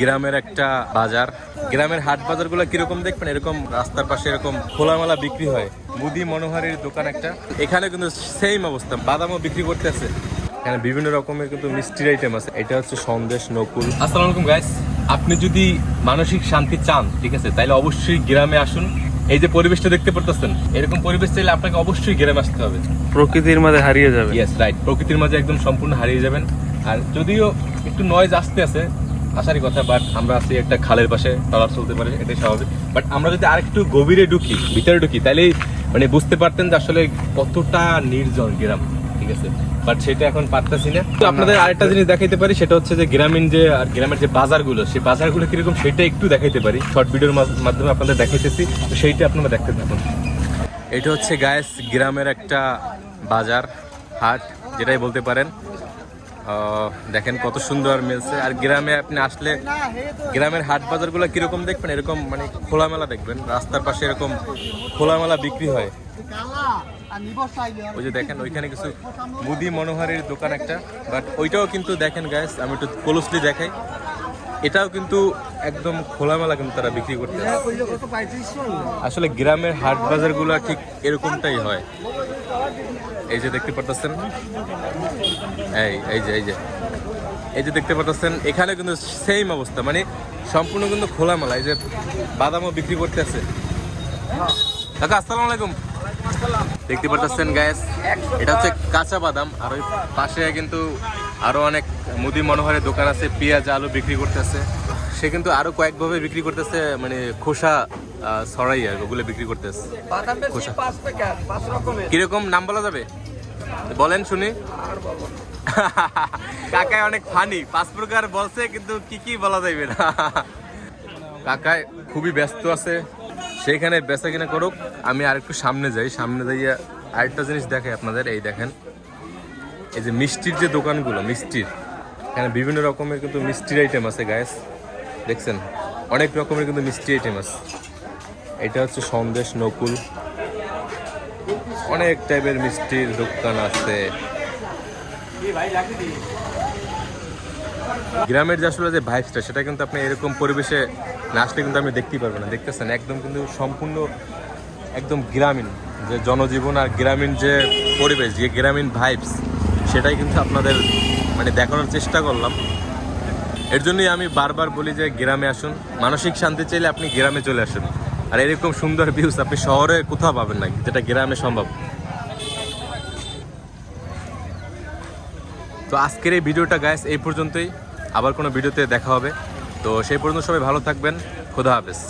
গ্রামের একটা বাজার। গ্রামের হাট বাজারগুলো কীরকম দেখবেন? এরকম রাস্তার পাশে এরকম খোলামেলা বিক্রি হয়। মুদি মনোহারির দোকান একটা। এখানে কিন্তু সেম অবস্থা বাদামও বিক্রি করতেছে। এখানে বিভিন্ন রকমের কিন্তু মিষ্টির আইটেম আছে। এটা হচ্ছে সন্দেশ নকুল। আসসালামু আলাইকুম গাইস আপনি যদি মানসিক শান্তি চান ঠিক আছে তাহলে অবশ্যই গ্রামে আসুন। এই যে পরিবেশটা দেখতে পারতেছেন এরকম পরিবেশ চাইলে আপনাকে অবশ্যই গ্রামে আসতে হবে। প্রকৃতির মাঝে হারিয়ে যাবে ইয়েস রাইট প্রকৃতির মাঝে একদম সম্পূর্ণ হারিয়ে যাবেন। আর যদিও একটু নয়েজ আসতে আছে আসারই কথা বাট আমরা আছি একটা খালের পাশে টলার চলতে পারে, এটাই স্বাভাবিক। বাট আমরা যদি আরেকটু গভীরে ঢুকি, ভিতরে ঢুকি তাহলেই মানে বুঝতে পারতেন যে আসলে কতটা নির্জন গ্রাম, ঠিক আছে? বাট সেটা এখন পারতেছি না। তো আপনাদের আরেকটা জিনিস দেখাইতে পারি, সেটা হচ্ছে যে গ্রামীণ যে, আর গ্রামের যে বাজারগুলো, সেই বাজারগুলো কীরকম, সেটা একটু দেখাইতে পারি। শর্ট ভিডিওর মাধ্যমে আপনাদের দেখাইতেছি, তো সেইটা আপনারা দেখতে থাকুন। এটা হচ্ছে গায়েস গ্রামের একটা বাজার, হাট, যেটাই বলতে পারেন। দেখেন কত সুন্দর মিলছে। আর গ্রামে আপনি আসলে গ্রামের হাট বাজারগুলো কীরকম দেখবেন? এরকম মানে খোলামেলা দেখবেন। রাস্তার পাশে এরকম খোলামেলা বিক্রি হয়। ওই যে দেখেন, ওইখানে কিছু মুদি মনোহারির দোকান একটা। বাট ওইটাও কিন্তু দেখেন গায়েস আমি একটু ক্লোজলি দেখাই। এটাও কিন্তু একদম খোলামেলা কিন্তু তারা বিক্রি করতে আসলে গ্রামের হাট বাজারগুলো ঠিক এরকমটাই হয়। এই যে দেখতে পারতেছেন? এই এই যে এই যে। এই যে দেখতে পারতেছেন, এখানে কিন্তু সেম অবস্থা মানে সম্পূর্ণ কিন্তু খোলামেলা, এই যে বাদামও বিক্রি করতেছে কাকা, আসসালামু আলাইকুম। দেখতে পারতেছেন গ্যাস এটা হচ্ছে কাঁচা বাদাম, আর ওই পাশে কিন্তু আরও অনেক মুদি মনোহরের দোকান আছে, পেঁয়াজ আলু বিক্রি করতেছে সে কিন্তু আরও কয়েকভাবে বিক্রি করতেছে মানে খোসা ছড়াই আর ওগুলো বিক্রি করতেছে কীরকম? নাম বলা যাবে? বলেন শুনি। কাকায় অনেক ফানি পাঁচ প্রকার বলছে কিন্তু কি কি বলা যাবে না। কাকায় খুবই ব্যস্ত আছে সেখানে বেচা কিনা করুক। আমি আরেকটু সামনে যাই সামনে যাইয়া আরেকটা জিনিস দেখাই আপনাদের এই দেখেন। এই যে মিষ্টির যে দোকানগুলো মিষ্টির এখানে বিভিন্ন রকমের কিন্তু মিষ্টির আইটেম আছে গায়েস দেখছেন? অনেক রকমের কিন্তু মিষ্টি আইটেম আছে। এটা হচ্ছে সন্দেশ নকুল। অনেক টাইপের মিষ্টির দোকান আছে। গ্রামের যে আসলে যে ভাইবসটা সেটা কিন্তু আপনি এরকম পরিবেশে না আসলে কিন্তু আপনি দেখতেই পারবেন না। দেখতেছেন, একদম কিন্তু সম্পূর্ণ একদম গ্রামীণ। যে জনজীবন আর গ্রামীণ যে পরিবেশ, যে গ্রামীণ ভাইবস সেটাই কিন্তু আপনাদের মানে দেখানোর চেষ্টা করলাম। এর জন্যই আমি বারবার বলি যে গ্রামে আসুন। মানসিক শান্তি চাইলে আপনি গ্রামে চলে আসুন। আর এরকম সুন্দর ভিউজ আপনি শহরে কোথাও পাবেন না, যেটা গ্রামে সম্ভব। তো আজকের এই ভিডিওটা গ্যাস এই পর্যন্তই। আবার কোনো ভিডিওতে দেখা হবে। তো সেই পর্যন্ত সবাই ভালো থাকবেন। খোদা হাফেজ।